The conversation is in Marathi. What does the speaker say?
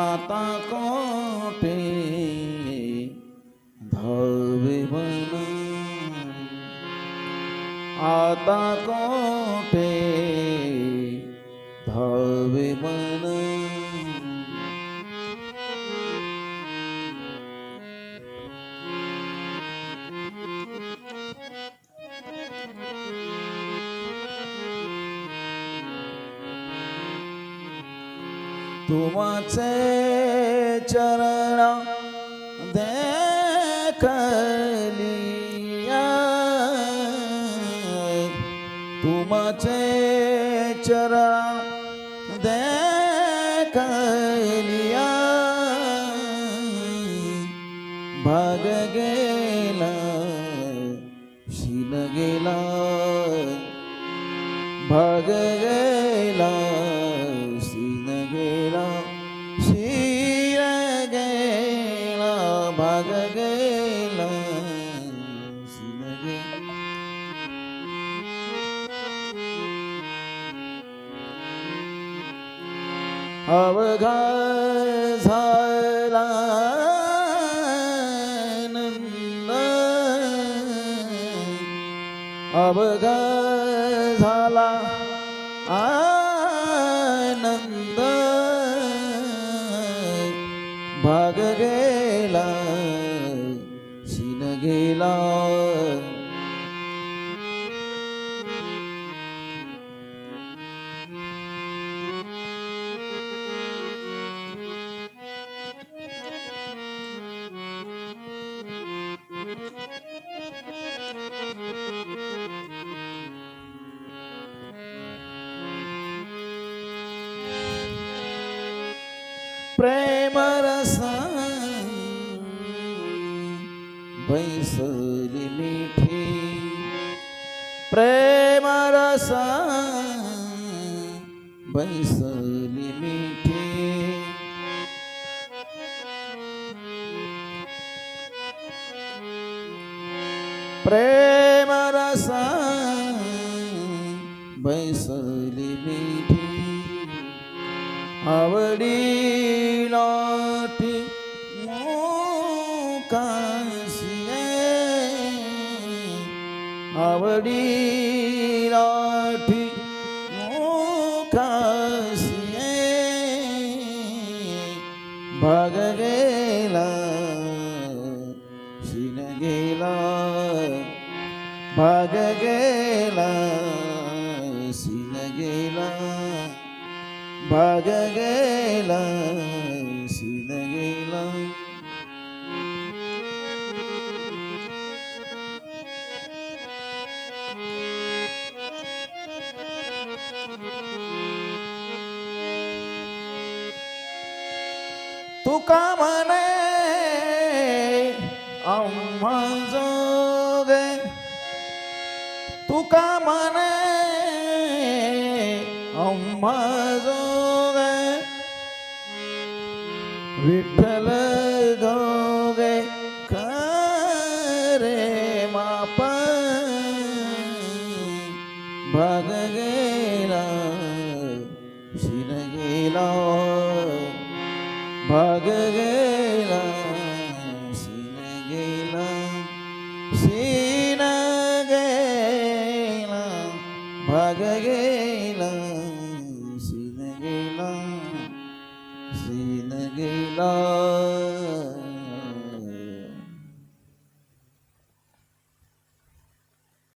আতা কটে ধরবে বনা আতা কটে ধরবে বনা তোমাছে চরণা দেখলিয়া তোমাছে চরণা দেখলিয়া ಆಗಗೇಲ ಸಿನಗೆ ಅವಘಾಸ ಅವಘಾ प्रेम रस बैसली मिठी। प्रेम रस बैसली मिठी। प्रेम रस बैसली मिठी। आवडी Kavadi Lati Mukhasye Bhagavela Sinagela Bhagavela Sinagela Bhagavela Sinagela तुका म्हणे आम्हा जोगे? तुका म्हणे आम्हा Vitthal Pagagailan, sinagailan, sinagailan, pagagailan, sinagailan, sinagailan.